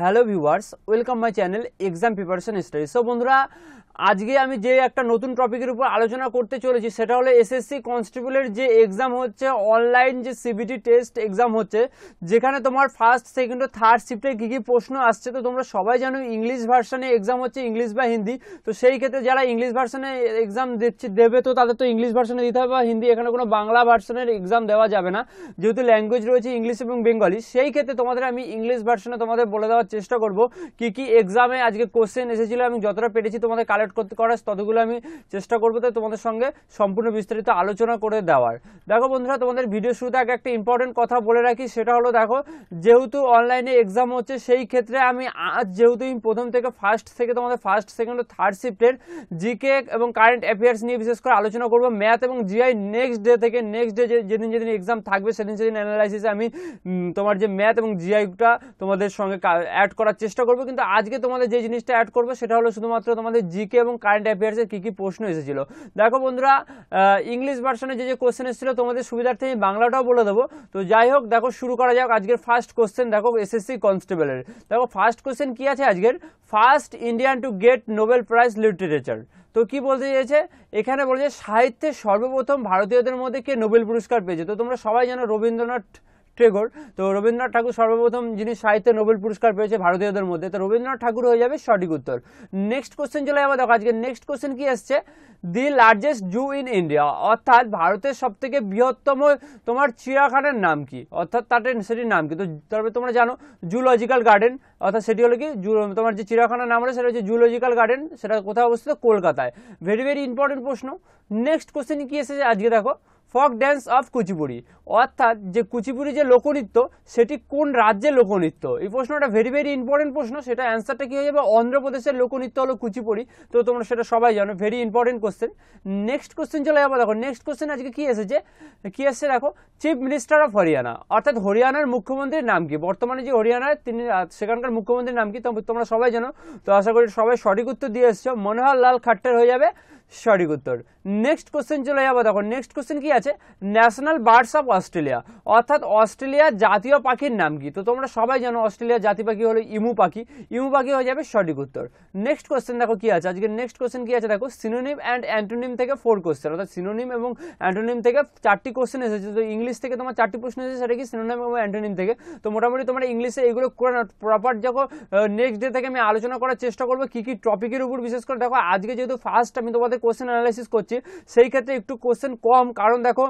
Hello viewers, welcome my channel exam preparation study. So বন্ধুরা, আজকে আমি যে একটা নতুন টপিকের উপর আলোচনা করতে চলেছি, সেটা হলো এসএসসি কনস্টেবলের যে এক্সাম হচ্ছে অনলাইন যে সিবিটি টেস্ট এক্সাম হচ্ছে, যেখানে তোমার ফার্স্ট সেকেন্ড ও থার্ড শিফটে কী কী প্রশ্ন আসছে, তো তোমরা সবাই জানো ইংলিশ ভার্সনে এক্সাম হচ্ছে ইংলিশ বা হিন্দি। তো সেই ক্ষেত্রে যারা ইংলিশ ভার্সনে এক্সাম দিচ্ছে, দেবে, তো তাদের তো ইংলিশ ভার্সনে দিতে হবে, বা হিন্দি এখানে কোনো বাংলা ভার্সনের এক্সাম দেওয়া যাবে না। যেহেতু ল্যাঙ্গুয়েজ রয়েছে ইংলিশ এবং বেঙ্গলি সেই ক্ষেত্রে তোমাদের আমি ইংলিশ ভার্সনে তোমাদের বলে দেওয়ার চেষ্টা করব। কি কি এক্সামে আজকে কোশ্চেন এসেছিল, আমি যতটা পেরেছি তোমাদের কালেক্ট করতে করার, ততগুলো আমি চেষ্টা করব তাই তোমাদের সঙ্গে সম্পূর্ণ বিস্তারিত আলোচনা করে দেওয়ার। দেখো বন্ধুরা, তোমাদের ভিডিও শুরুতে আগে একটা ইম্পর্টেন্ট কথা বলে রাখি, সেটা হলো দেখো, যেহেতু অনলাইনে এক্সাম হচ্ছে, সেই ক্ষেত্রে আমি আজ যেহেতু আমি প্রথম থেকে ফার্স্ট থেকে তোমাদের ফার্স্ট সেকেন্ড থার্ড শিফটের জিকে এবং কারেন্ট অ্যাফেয়ার্স নিয়ে বিশেষ করে আলোচনা করব। ম্যাথ এবং জিআই নেক্সট ডে থেকে নেক্সট ডে যেদিন যেদিন এক্সাম থাকবে, সেদিন সেদিন অ্যানালাইসিসে আমি তোমার যে ম্যাথ এবং জিআইটা তোমাদের সঙ্গে অ্যাড করার চেষ্টা করব, কিন্তু আজকে তোমাদের যে জিনিসটা অ্যাড করব, সেটা হলো শুধুমাত্র তোমাদের জিকে এবং কারেন্ট অ্যাফেয়ার্সের কী কী প্রশ্ন এসেছিল। দেখো বন্ধুরা ইংলিশ ভার্সনে যে যে কোশ্চেন এসেছিল, তোমাদের সুবিধার্থে আমি বাংলাটাও বলে দেবো। তো যাই হোক, দেখো শুরু করা যাক আজকের ফার্স্ট কোশ্চেন দেখো এসএসসি কনস্টেবলের দেখো ফার্স্ট কোশ্চেন কী আছে আজকের? First Indian to get Nobel prize literature তো কি বলতে চেয়েছে এখানে বলেছে, সাহিত্যে সর্বপ্রথম ভারতীয়দের মধ্যে কে নোবেল পুরস্কার পেয়েছে? তো তোমরা সবাই জানো রবীন্দ্রনাথ টেগোর তো রবীন্দ্রনাথ ঠাকুর সর্বপ্রথম যিনি সাহিত্যে নোবেল পুরস্কার পেয়েছে ভারতীয়দের মধ্যে, তো রবীন্দ্রনাথ ঠাকুর হয়ে যাবে সঠিক উত্তর। নেক্সট কোশ্চেন চলে যাব। দেখো, আজকে নেক্সট কোশ্চেন কি আসছে? The largest zoo in India অর্থাৎ ভারতের সব থেকে বৃহত্তম তোমার চিড়িয়াখানার নাম কি? অর্থাৎ তাদের সেটির নাম কি? তো তবে তোমরা জানো জুলজিক্যাল গার্ডেন অর্থাৎ সেটি হলো কি? তোমার যে চিড়িয়াখানার নাম হলো, সেটা হচ্ছে জুলজিক্যাল গার্ডেন সেটা কোথায় অবস্থিত? কলকাতায়। ভেরি ভেরি ইম্পর্টেন্ট প্রশ্ন। নেক্সট কোশ্চেন কি এসেছে? আজকে দেখো ফক ড্যান্স অফ কুচিপুড়ি। অর্থাৎ যে কুচিপুড়ি যে লোকনৃত্য, সেটি কোন রাজ্যের লোকনৃত্য? এই প্রশ্নটা ভেরি ভেরি ইম্পর্টেন্ট প্রশ্ন। সেটা অ্যান্সারটা কি হয়ে যাবে? অন্ধ্রপ্রদেশের লোকনৃত্য হলো কুচিপুড়ি। তো তোমরা সেটা সবাই জানো very important question next question চলে যাব। দেখো নেক্সট কোশ্চেন আজকে কি এসেছে? কি এসেছে দেখো? চিফ মিনিস্টার অফ হরিয়ানা অর্থাৎ হরিয়ানার মুখ্যমন্ত্রীর নাম কি? বর্তমানে যে হরিয়ানার তিনি সেখানকার মুখ্যমন্ত্রীর নাম কি? তোমরা সবাই জানো। তো আশা করি সবাই সঠিক উত্তর দিয়ে এসছো। মনোহর লাল খাট্টার হয়ে যাবে। সঠিক উত্তর। নেক্সট কোশ্চেন চলে যাব। দেখো নেক্সট কোশ্চেন কি আছে? ন্যাশনাল বার্ডস অফ অস্ট্রেলিয়া অর্থাৎ অস্ট্রেলিয়ার জাতীয় পাখির নাম কি? তো তোমরা সবাই জানো অস্ট্রেলিয়ার জাতীয় পাখি হলো ইমু পাখি। ইমু পাখি হয়ে যাবে সঠিক উত্তর। নেক্সট কোশ্চেন দেখো কি আছে? আজকে নেক্সট কোশ্চেন কি আছে? দেখো সিনোনিম অ্যান্ড অ্যান্টোনিম থেকে ফোর কোশ্চেন অর্থাৎ সিনোনিম এবং অ্যান্টোনিম থেকে চারটি কোশ্চেন এসেছে। তো ইংলিশ থেকে তোমার চারটি প্রশ্ন এসেছে, সেটা কি সিনোনিম এবং অ্যান্টোনিম থেকে? তো মোটামুটি তোমরা ইংলিশে এগুলো করে প্রপার যখন নেক্সট ডে থেকে আমি আলোচনা করার চেষ্টা করব কি কি টপিকের উপর বিশেষ করে। দেখো, আজকে যেহেতু ফার্স্ট আমি তোমাদের কোশ্চেন অ্যানালাইসিস করছি, সেই ক্ষেত্রে একটু কোশ্চেন কম। কারণ দেখো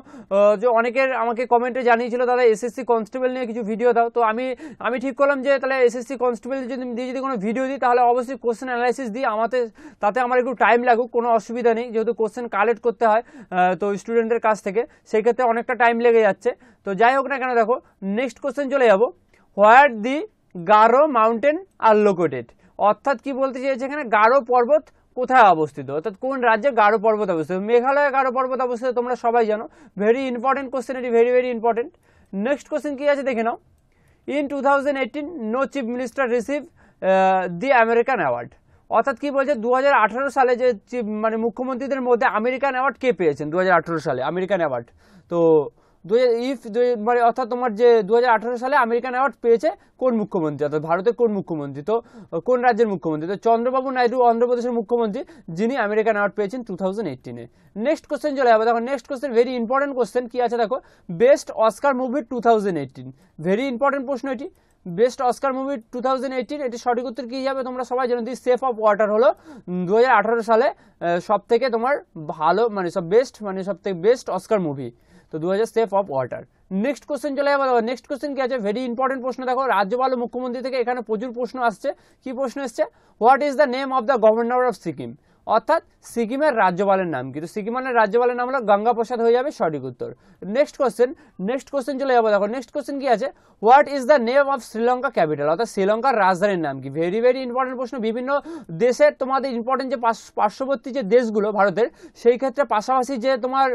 যে অনেকের আমাকে কমেন্টে জানিয়েছিল দাদা এসএসসি কনস্টেবল নিয়ে কিছু ভিডিও দাও। তো আমি আমি ঠিক করলাম যে, তাহলে এসএসসি কনস্টেবল যদি, দিয়ে যদি কোনো ভিডিও দিই, তাহলে অবশ্যই কোশ্চেন অ্যানালাইসিস দিই। আমাদের তাতে আমার একটু টাইম লাগুক, কোনো অসুবিধা নেই। যেহেতু কোশ্চেন কালেক্ট করতে হয় তো স্টুডেন্টের কাছ থেকে, সেই ক্ষেত্রে অনেকটা টাইম লেগে যাচ্ছে। তো যাই হোক না কেন, দেখো নেক্সট কোশ্চেন চলে যাব। Where the Garo mountain are located অর্থাৎ কি বলতে চাইছে এখানে? গারো পর্বত কোথায় অবস্থিত? অর্থাৎ কোন রাজ্যে গারো পর্বত অবস্থিত? মেঘালয়ে গারো পর্বত অবস্থিত, তোমরা সবাই জানো। ভেরি ইম্পর্টেন্ট কোশ্চেন এটি very very important next question কি আছে দেখে নাও। In two thousand no chief minister receive the American award অর্থাৎ কি বলছে? দু হাজার আঠারো সালে যে মানে মুখ্যমন্ত্রীদের মধ্যে আমেরিকান অ্যাওয়ার্ড কে পেয়েছেন? দু হাজার আঠারো সালে আমেরিকান অ্যাওয়ার্ড তো ইফ মানে অর্থাৎ তোমার যে দু হাজার আঠারো সালে আমেরিকান অ্যাওয়ার্ড পেয়েছে কোন মুখ্যমন্ত্রী? অর্থাৎ ভারতের কোন মুখ্যমন্ত্রী? তো কোন রাজ্যের মুখ্যমন্ত্রী? তো, চন্দ্রবাবু নাইডু অন্ধ্রপ্রদেশের মুখ্যমন্ত্রী, যিনি আমেরিকান অ্যাওয়ার্ড পেয়েছেন টু থাউজেন্ড এইটিনে নেক্সট কোশ্চেন চলে যাবে দেখো next question very important question কি আছে? দেখো best Oscar movie two thousand eighteen very important প্রশ্ন এটি। Best Oscar movie two thousand eighteen এটি সঠিক উত্তর কী যাবে তোমরা সবাই জানো দি সেফ অফ ওয়াটার হলো দু হাজার আঠারো সালে সব থেকে তোমার ভালো মানে সব বেস্ট মানে সব থেকে বেস্ট অস্কার মুভি, তো দু হাজার shape of water. Next question চলে যাব নেক্সট কোশ্চেন কি আছে? ভেরি ইম্পর্টেন্ট প্রশ্ন, দেখো, রাজ্যপাল মুখ্যমন্ত্রী থেকে এখানে প্রচুর প্রশ্ন আসছে। কি প্রশ্ন এসছে? What is the name of the governor of Sikkim? অর্থাৎ সিকিমের রাজ্যপালের নাম। কি তো সিকিমের রাজ্যপালের নাম হলো গঙ্গা প্রসাদ হয়ে যাবে সঠিক উত্তর। নেক্সট কোশ্চেন নেক্সট কোশ্চেন চলে যাব। দেখো নেক্সট কোশ্চেন কি আছে? What is the name of Sri Lanka capital অর্থাৎ শ্রীলঙ্কার রাজধানীর নাম কি? ভেরি ভেরি ইম্পর্টেন্ট প্রশ্ন। বিভিন্ন দেশের তোমাদের ইম্পর্টেন্ট যে পার্শ্ববর্তী যে দেশগুলো ভারতের, সেই ক্ষেত্রে পাশাপাশি যে তোমার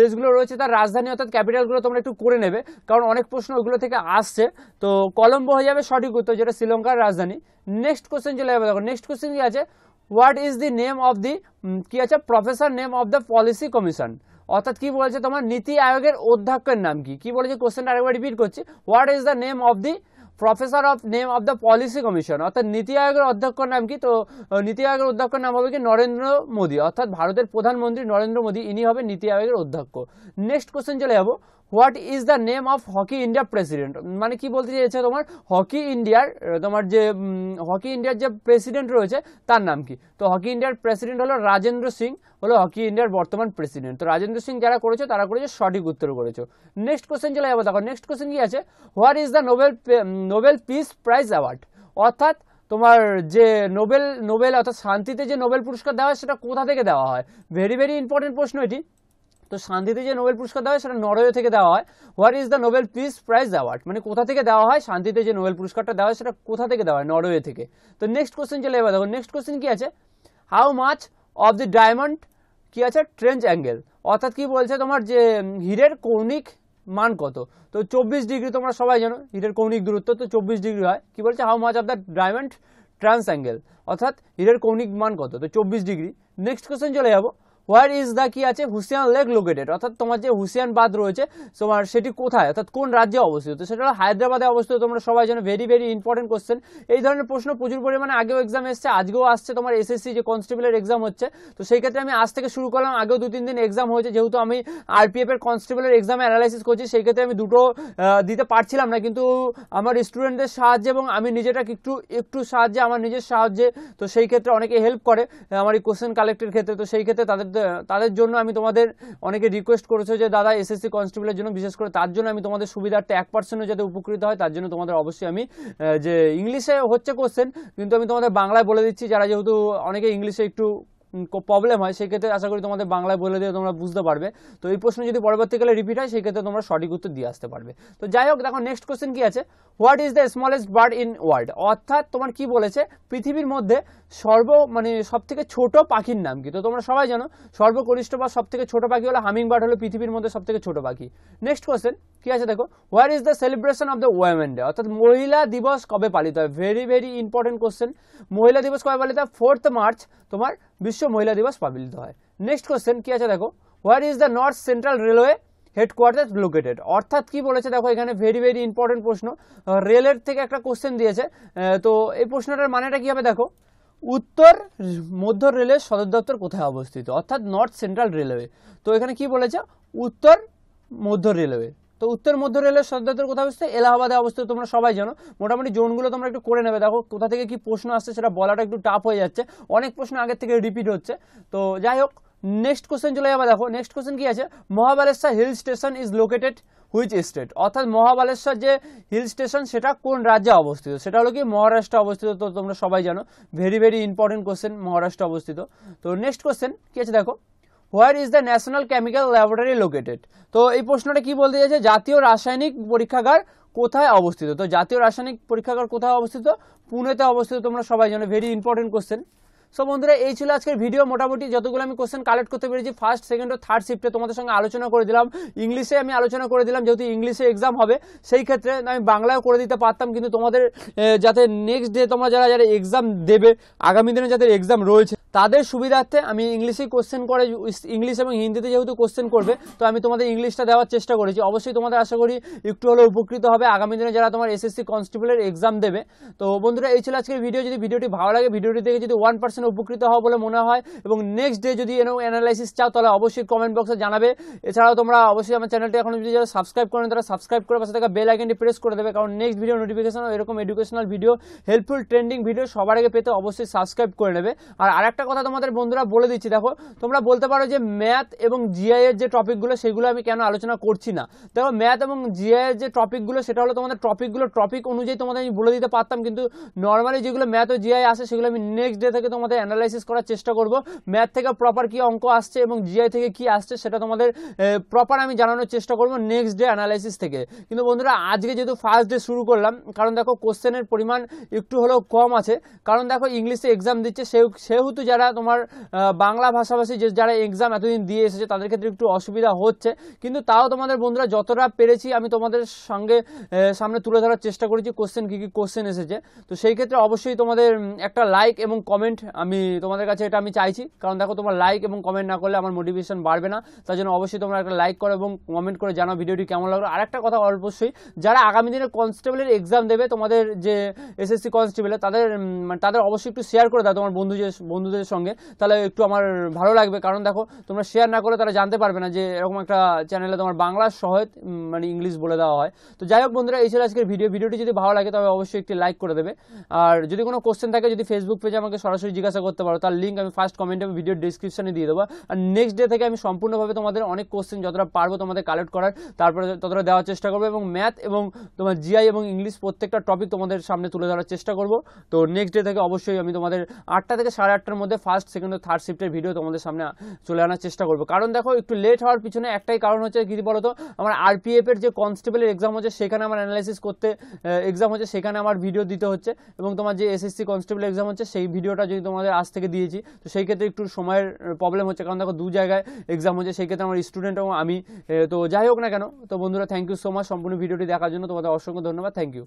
দেশগুলো রয়েছে তার রাজধানী অর্থাৎ ক্যাপিটালগুলো তোমরা একটু করে নেবে। কারণ অনেক প্রশ্ন ওগুলো থেকে আসছে। তো কলম্বো হয়ে যাবে সঠিক উত্তর, যেটা শ্রীলঙ্কার রাজধানী। নেক্সট কোশ্চেন চলে যাবে। দেখো নেক্সট কোশ্চেন কি আছে? What is the name of the কি আছে? Professor name of the policy commission অর্থাৎ কি বলেছে তোমার? নীতি আয়োগের অধ্যক্ষের নাম কি? কি বলেছে? কোশ্চেনটা আরেকবার রিপিট করছি। What is the name of the professor of name of the policy commission অর্থাৎ নীতি আয়োগের অধ্যক্ষর নাম কি? তো নীতি আয়োগের অধ্যক্ষর নাম হবে কি? নরেন্দ্র মোদী। অর্থাৎ ভারতের প্রধানমন্ত্রী নরেন্দ্র মোদী। ইনি হবে নীতি আয়োগের অধ্যক্ষ। নেক্সট কোশ্চেন চলে যাব। What is the name of hockey India president? মানে কি বলতে চাইছে তোমার? হকি ইন্ডিয়ার তোমার যে হকি ইন্ডিয়ার যে প্রেসিডেন্ট রয়েছে, তার নাম কি? তো হকি ইন্ডিয়ার প্রেসিডেন্ট হলো রাজেন্দ্র সিং, হলো হকি ইন্ডিয়ার বর্তমান প্রেসিডেন্ট। তো রাজেন্দ্র সিং যারা করেছে, তারা করেছে সঠিক উত্তর করেছে। নেক্সট কোশ্চেন চলে যাব। দেখো নেক্সট কোশ্চেন কি আছে? What is the Nobel Nobel peace prize award অর্থাৎ তোমার যে নোবেল নোবেল অর্থাৎ শান্তিতে যে নোবেল পুরস্কার দেওয়া হয়, সেটা কোথা থেকে দেওয়া হয়? ভেরি ভেরি ইম্পর্টেন্ট প্রশ্ন এটি। তো শান্তিতে যে নোবেল পুরস্কার দেওয়া হয় সেটা নরওয়ে থেকে দেওয়া হয়। What is the Nobel peace prize award মানে কোথা থেকে দেওয়া হয়? শান্তিতে যে নোবেল পুরস্কারটা দেওয়া হয় সেটা কোথা থেকে দেওয়া হয়? নরওয়ে থেকে। তো নেক্সট কোশ্চেন চলে এবার দেখো। নেক্সট কোশ্চেন কি আছে? How much of the diamond কি আছে? ট্রেঞ্চ অ্যাঙ্গেল অর্থাৎ কি বলছে তোমার যে হীরের কৌণিক মান কত? তো চব্বিশ ডিগ্রি তোমরা সবাই জানো, হীরের কৌণিক দূরত্ব, তো চব্বিশ ডিগ্রি হয়। কি বলছে? How much of the diamond trans angle অর্থাৎ হীরের কৌণিক মান কত? তো চব্বিশ ডিগ্রি। নেক্সট কোশ্চেন চলে যাব। হোয়ার ইজ দ্য কি আছে? হুসিয়ান লেক লোকেটেড। অর্থাৎ তোমার যে হুসিয়ান বাঁধ রয়েছে, তোমার সেটি কোথায়? অর্থাৎ কোন রাজ্যে অবস্থিত? তো সেটা হলো হায়দ্রাবাদে অবস্থিত। তোমরা সবাই জানো ভেরি ভেরি ইম্পর্টেন্ট কোশ্চেন এই ধরনের প্রশ্ন প্রচুর পরিমাণে আগেও এক্সাম এসছে, আজকেও আসছে তোমার এসএসসি যে কনস্টেবলের এক্সাম হচ্ছে। তো সেই ক্ষেত্রে আমি আজ থেকে শুরু করলাম, আগেও দু তিন দিন এক্সাম হয়েছে। যেহেতু আমি আরপিএফ এর কনস্টেবলের এক্সামে অ্যানালাইসিস করছি, সেই ক্ষেত্রে আমি দুটো দিতে পারছিলাম না। কিন্তু আমার স্টুডেন্টদের সাহায্যে এবং আমি নিজেটা একটু একটু সাহায্যে, আমার নিজের সাহায্যে, তো সেই ক্ষেত্রে অনেকে হেল্প করে, আমার এই কোশ্চেন কালেক্টের ক্ষেত্রে। তো সেই ক্ষেত্রে তাদের তাদের জন্য আমি তোমাদের অনেকে রিকোয়েস্ট করেছ যে, দাদা এসএসসি কনস্টেবলের জন্য, বিশেষ করে তার জন্য আমি তোমাদের সুবিধার্থে এক পার্সেন্টও যাতে উপকৃত হয়, তার জন্য তোমাদের অবশ্যই আমি যে ইংলিশে হচ্ছে কোশ্চেন কিন্তু আমি তোমাদের বাংলায় বলে দিচ্ছি, যারা যেহেতু অনেকে ইংলিশে একটু প্রবলেম হয় সেই ক্ষেত্রে আশা করি তোমাদের বাংলায় বলে দিয়ে তোমরা বুঝতে পারবে। তো এই প্রশ্ন যদি পরবর্তীকালে রিপিট হয় সেই ক্ষেত্রে তোমরা সঠিক উত্তর দিয়ে আসতে পারবে। তো যাই হোক, দেখো নেক্সট কোয়েশ্চেন কি আছে? What is the smallest bird in world অর্থাৎ তোমার কি বলেছে? পৃথিবীর মধ্যে সর্ব মানে সব থেকে ছোট পাখির নাম কি? তো তোমরা সবাই জানো, সর্বকনিষ্ঠ বা সব থেকে ছোট পাখি হলো হামিং বার্ড হলো পৃথিবীর মধ্যে সব থেকে ছোট পাখি। নেক্সট কোয়েশ্চেন কি আছে দেখো? Where is the celebration of the women day অর্থাৎ মহিলা দিবস কবে পালিত হয়? ভেরি ভেরি ইম্পর্টেন্ট কোয়েশ্চেন মহিলা দিবস কবে পালিত হয়? ফোর্থ মার্চ তোমার বিশ্ব মহিলা দিবস পালিত হয়। নেক্সট কোশ্চেন কি আছে দেখো? Where is the north central railway headquarter located অর্থাৎ কি বলেছে দেখো এখানে? ভেরি ভেরি ইম্পর্টেন্ট প্রশ্ন। রেলের থেকে একটা কোশ্চেন দিয়েছে। তো এই প্রশ্নটার মানেটা কি হবে দেখো? উত্তর মধ্য রেলের সদর দপ্তর কোথায় অবস্থিত? অর্থাৎ নর্থ সেন্ট্রাল রেলওয়ে তো এখানে কি বলেছে? উত্তর মধ্য রেলওয়ে তো উত্তর মধ্য রেলের সদর দপ্তর কোথায় অবস্থিত এলাহাবাদে অবস্থিত, তোমরা সবাই জানো। মোটামুটি জোনগুলো তোমরা একটু করে নেবে। দেখো, কোথা থেকে কি প্রশ্ন আসছে সেটা বলাটা একটু টাফ হয়ে যাচ্ছে। অনেক প্রশ্ন আগের থেকে রিপিট হচ্ছে। তো যাই হোক নেক্সট কোশ্চেন চলে যাবে। দেখো নেক্সট কোশ্চেন কি আছে? Mahabaleshwar hill station is located which state অর্থাৎ মহাবালেশ্বর যে হিল স্টেশন সেটা কোন রাজ্যে অবস্থিত? সেটা হলো কি, মহারাষ্ট্রে অবস্থিত, তো তোমরা সবাই জানো। ভেরি ভেরি ইম্পর্টেন্ট কোশ্চেন মহারাষ্ট্রে অবস্থিত। তো নেক্সট কোশ্চেন কি আছে দেখো? Where is the national chemical laboratory located? তো এই প্রশ্নটা কি বলতে চাইছে? জাতীয় রাসায়নিক পরীক্ষাগার কোথায় অবস্থিত? তো জাতীয় রাসায়নিক পরীক্ষাগার কোথায় অবস্থিত? পুনেতে অবস্থিত, তোমরা সবাই জানো ভেরি ইম্পর্টেন্ট কোশ্চেন সো বন্ধুরা, এই ছিল আজকের ভিডিও মোটামুটি যতগুলো আমি কোশ্চেন কালেক্ট করতে পেরেছি ফার্স্ট সেকেন্ড ও থার্ড শিফটে তোমাদের সঙ্গে আলোচনা করে দিলাম। ইংলিশে আমি আলোচনা করে দিলাম, যেহেতু ইংলিশে এক্সাম হবে, সেই ক্ষেত্রে আমি বাংলায় করে দিতে পারতাম, কিন্তু তোমাদের যাতে নেক্সট ডে তোমরা যারা যারা এক্সাম দেবে, আগামী দিনে যাদের এক্সাম রয়েছে তাদের সুবিধার্থে আমি ইংলিশেই কোশ্চেন করে, ইংলিশ এবং হিন্দিতে যেহেতু কোশ্চেন করবে, তো আমি তোমাদের ইংলিশটা দেওয়ার চেষ্টা করেছি। অবশ্যই তোমাদের আশা করি একটু হলেও উপকৃত হবে। আগামী দিনে যারা তোমার এসএসসি কনস্টেবলের এক্সাম দেবে, তো বন্ধুরা, এই ছিল আজকের ভিডিও যদি ভিডিওটি ভালো লাগে ভিডিওটি থেকে যদি ওয়ান পার্সেন্ট উপকৃত হওয়া বলে মনে হয়, এবং নেক্সট ডে যদি এরকম অ্যানালাইসিস চাও, তাহলে অবশ্যই কমেন্ট বক্সে জানাবে। এছাড়াও তোমরা অবশ্যই আমার চ্যানেলটি এখন যদি যারা সাবস্ক্রাইব করেন, তারা সাবস্ক্রাইব করে পাশে থাকা বেল আইকনটি প্রেস করে দেবে, কারণ নেক্সট ভিডিও নোটিফিকেশন এরকম educational video helpful trending video সবার আগে পেতে অবশ্যই সাবস্ক্রাইব করে নেবে। আর আরেকটা কথা তোমাদের বন্ধুরা বলে দিচ্ছি, দেখো, তোমরা বলতে পারো যে ম্যাথ এবং জিআই এর যে টপিকগুলো সেগুলো আমি কেন আলোচনা করছি না। দেখো ম্যাথ এবং জিআই এর যে টপিকগুলো সেটা হলো তোমাদের টপিকগুলো টপিক অনুযায়ী তোমাদের আমি বলে দিতে পারতাম, কিন্তু নর্মালি যেগুলো ম্যাথ ও জিআই আসে, সেগুলো আমি নেক্সট ডে থেকে তোমাদের অ্যানালাইসিস করার চেষ্টা করব। ম্যাথ থেকে প্রপার কি অঙ্ক আসছে এবং জিআই থেকে কি আসছে, সেটা তোমাদের প্রপার আমি জানানোর চেষ্টা করব নেক্সট ডে অ্যানালাইসিস থেকে। কিন্তু বন্ধুরা, আজকে যেহেতু ফার্স্ট ডে শুরু করলাম, কারণ দেখো কোশ্চেনের পরিমাণ একটু হলেও কম আছে। কারণ দেখো ইংলিশে এক্সাম দিচ্ছে সেহেতু যারা তোমার বাংলা ভাষাভাষী যে যারা এক্সাম এতদিন দিয়ে এসেছে, তাদের ক্ষেত্রে একটু অসুবিধা হচ্ছে। কিন্তু তাও তোমাদের বন্ধুরা যতটা পেরেছি, আমি তোমাদের সঙ্গে সামনে তুলে ধরার চেষ্টা করেছি কোশ্চেন কী কী কোশ্চেন এসেছে। তো সেই ক্ষেত্রে অবশ্যই তোমাদের একটা লাইক এবং কমেন্ট আমি তোমাদের কাছে এটা আমি চাইছি। কারণ দেখো, তোমার লাইক এবং কমেন্ট না করলে আমার মোটিভেশন বাড়বে না। তার জন্য অবশ্যই তোমরা একটা লাইক করো এবং কমেন্ট করে জানাও ভিডিওটি কেমন লাগল। আর একটা কথা অবশ্যই, যারা আগামী দিনে কনস্টেবলের এক্সাম দেবে, তোমাদের যে এসএসসি কনস্টেবলের তাদের মানে তাদের অবশ্যই একটু শেয়ার করে দাও। তোমার বন্ধু যে, বন্ধুদের সঙ্গে, তাহলে একটু আমার ভালো লাগবে। কারণ দেখো, তোমরা শেয়ার না করলে তারা জানতে পারবে না যে এরকম একটা চ্যানেলে তোমার বাংলা সহায়ত মানে ইংলিশ বলে দেওয়া হয়। তো যাই হোক বন্ধুরা, এই ছিল আজকের ভিডিও ভিডিওটি যদি ভালো লাগে তবে অবশ্যই একটি লাইক করে দেবে। আর যদি কোনো কোশ্চেন থাকে, যদি ফেসবুক পেজে আমাকে সরাসরি জিজ্ঞাসা করতে পারো, তার লিঙ্ক আমি ফার্স্ট কমেন্টে ভিডিও ডিসক্রিপশনে দিয়ে দেবো। আর নেক্সট ডে থেকে আমি সম্পূর্ণভাবে তোমাদের অনেক কোশ্চেন যতটা পারব তোমাদের কালেক্ট করার, তারপরে ততটা দেওয়ার চেষ্টা করব। এবং ম্যাথ এবং তোমার জিআই এবং ইংলিশ প্রত্যেকটা টপিক তোমাদের সামনে তুলে ধরার চেষ্টা করব। তো নেক্সট ডে থেকে অবশ্যই আমি তোমাদের আটটা থেকে সাড়ে আটটার মধ্যে ফার্স্ট সেকেন্ড ও থার্ড শিফটের ভিডিও তোমাদের সামনে চলে আনার চেষ্টা করব। কারণ দেখো, একটু লেট হওয়ার পিছনে একটাই কারণ হচ্ছে কি বলতো, আমার আরপিএফ এর যে কনস্টেবলের এক্সাম হচ্ছে, সেখানে আমার অ্যানালাইসিস করতে এক্সাম হচ্ছে, সেখানে আমার ভিডিও দিতে হচ্ছে এবং তোমার যে এসএসসি কনস্টেবল এক্সাম হচ্ছে, সেই ভিডিওটা যদি তোমাদের আজ থেকে দিয়েছি, তো সেই ক্ষেত্রে একটু সময়ের প্রবলেম হচ্ছে। কারণ দেখো, দু জায়গায় এক্সাম হচ্ছে, সেই ক্ষেত্রে আমার স্টুডেন্ট এবং আমি তো যাই হোক না কেন, তো বন্ধুরা থ্যাংক ইউ সো মাচ সম্পূর্ণ ভিডিওটি দেখার জন্য, তোমাদের অসংখ্য ধন্যবাদ থ্যাংক ইউ